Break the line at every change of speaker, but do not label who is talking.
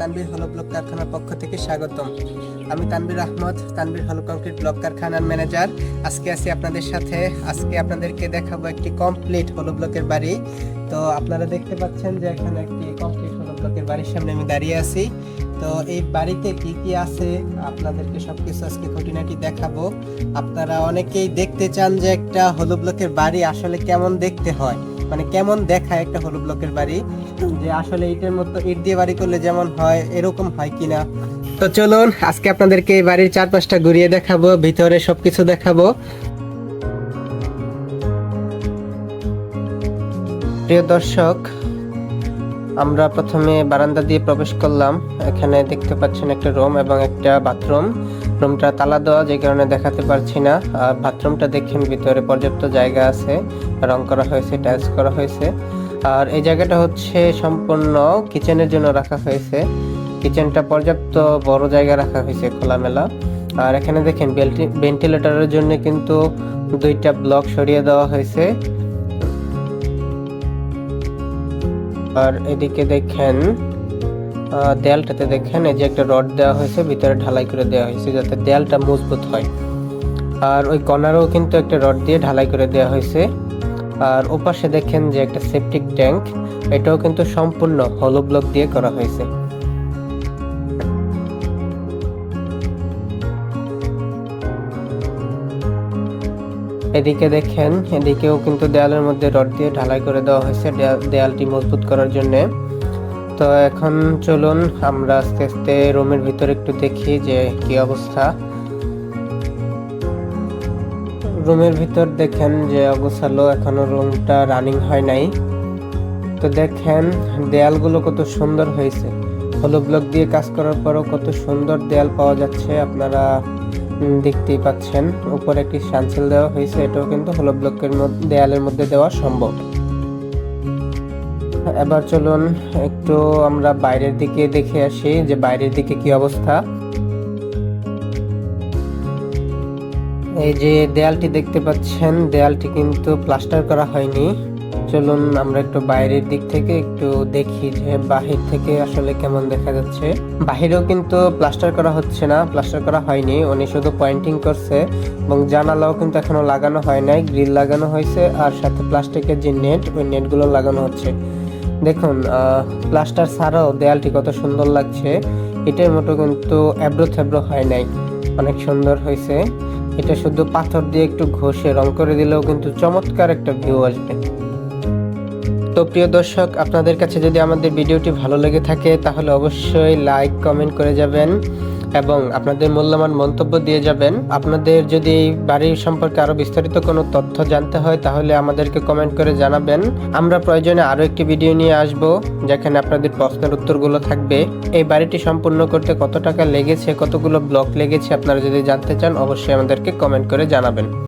তানভীর হলো ব্লক কারখানার পক্ষ থেকে স্বাগতম। আমি তানভীর আহমদ, তানভীর হলো কংক্রিট ব্লক কারখানার ম্যানেজার। আজকে আছি আপনাদের সাথে। আজকে আপনাদেরকে দেখাবো একটি কমপ্লিট হলো ব্লকের বাড়ি। তো আপনারা দেখতে পাচ্ছেন যে এখানে একটি কমপ্লিট হলো ব্লকের বাড়ির সামনে আমি দাঁড়িয়ে আছি। তো এই বাড়িতে কি কি আছে আপনাদেরকে সবকিছু আজকে খুঁটিনাটি দেখাবো। আপনারা অনেকেই দেখতে চান যে একটা হলো ব্লকের বাড়ি আসলে কেমন দেখতে হয়। মানে কেমন দেখায় একটা হলো ব্লকের বাড়ি, যে আসলে ইটের মতো ইট দিয়ে বাড়ি করলে যেমন হয়, এরকম হয় কিনা? তো চলুন, আজকে আপনাদেরকে এই বাড়ির চারপাশটা ঘুরিয়ে দেখাবো, ভিতরে সবকিছু দেখাবো। প্রিয় দর্শক, আমরা প্রথমে বারান্দা দিয়ে প্রবেশ করলাম। এখানে দেখতে পাচ্ছেন একটা রুম এবং একটা বাথরুম। রুমটা তালা দেওয়া যে কারণে দেখাতে পারছি না। আর বাথরুমটা দেখেন ভিতরে পর্যাপ্ত জায়গা আছে। রং করা হয়েছে টাইলস করা হয়েছে। আর এই জায়গাটা হচ্ছে সম্পূর্ণ কিচেনের জন্য রাখা হয়েছে। কিচেনটা পর্যাপ্ত বড় জায়গা রাখা হয়েছে খোলামেলা। আর এখানে দেখেন ভেন্টিলেটরের জন্য কিন্তু দুইটা ব্লক সরিয়ে দেওয়া হয়েছে। আর এদিকে দেখেন দেয়ালটাতে দেখেন, এই যে একটা রড দেওয়া হয়েছে, ভিতরে ঢালাই করে দেওয়া হয়েছে যাতে দেয়ালটা মজবুত হয়। আর ওই কর্নারেও কিন্তু একটা রড দিয়ে ঢালাই করে দেওয়া হয়েছে। আর ওপাশে দেখেন যে একটা সেপটিক ট্যাঙ্ক, এটাও কিন্তু সম্পূর্ণ হলো ব্লক দিয়ে করা হয়েছে। এদিকে দেখেন, এদিকেও কিন্তু দেয়ালের মধ্যে রড দিয়ে ঢালাই করে দেওয়া হয়েছে। দেয়া- দেয়ালটি মজবুত করার জন্য। তো এখন চলুন, আমরা আস্তে আস্তে রুমের ভিতরে একটু দেখি যে কি অবস্থা। রুমের ভিতর দেখেন যে অগোছালো, এখনও রুমটা রানিং হয় নাই। তো দেখেন, দেয়ালগুলো কত সুন্দর হয়েছে। হলো ব্লক দিয়ে কাজ করার পরও কত সুন্দর দেয়াল পাওয়া যাচ্ছে, আপনারা দেখতেই পাচ্ছেন। উপরে একটি সানসেল দেওয়া হয়েছে, এটাও কিন্তু হলো ব্লকের দেয়ালের মধ্যে দেওয়া সম্ভব। এবার চলুন একটু আমরা বাইরের দিকে দেখে আসি যে বাইরের দিকে কি অবস্থা। এই যে দেয়ালটি দেখতে পাচ্ছেন, দেয়ালটি কিন্তু প্লাস্টার করা হয়নি। চলুন আমরা একটু বাইরের দিক থেকে একটু দেখি যে বাহির থেকে আসলে কেমন দেখা যাচ্ছে। বাহিরেও কিন্তু প্লাস্টার করা হচ্ছে না, প্লাস্টার করা হয়নি। উনি শুধু পয়েন্টিং করছে এবং জানালাও কিন্তু এখনও লাগানো হয় নাই, গ্রিল লাগানো হয়েছে আর সাথে প্লাস্টিকের যে নেট, ওই নেটগুলো লাগানো হচ্ছে। দেখুন প্লাস্টার ছাড়াও দেয়ালটি কত সুন্দর লাগছে। এটার মতো কিন্তু এবড়ো থ্যাব্রো হয় নাই। অনেক সুন্দর হয়েছে। এটা শুধু পাথর দিয়ে একটু ঘষে রং করে দিলেও কিন্তু চমৎকার একটা ভিউ আসবে। তো প্রিয় দর্শক, আপনাদের কাছে যদি আমাদের ভিডিওটি ভালো লেগে থাকে, তাহলে অবশ্যই লাইক কমেন্ট করে যাবেন এবং আপনাদের মূল্যবান মন্তব্য দিয়ে যাবেন। আপনাদের যদি এই বাড়ির সম্পর্কে আরও বিস্তারিত কোনো তথ্য জানতে হয়, তাহলে আমাদেরকে কমেন্ট করে জানাবেন। আমরা প্রয়োজনে আরও একটি ভিডিও নিয়ে আসব, যেখানে আপনাদের প্রশ্নের উত্তরগুলো থাকবে। এই বাড়িটি সম্পূর্ণ করতে কত টাকা লেগেছে, কতগুলো ব্লক লেগেছে, আপনারা যদি জানতে চান, অবশ্যই আমাদেরকে কমেন্ট করে জানাবেন।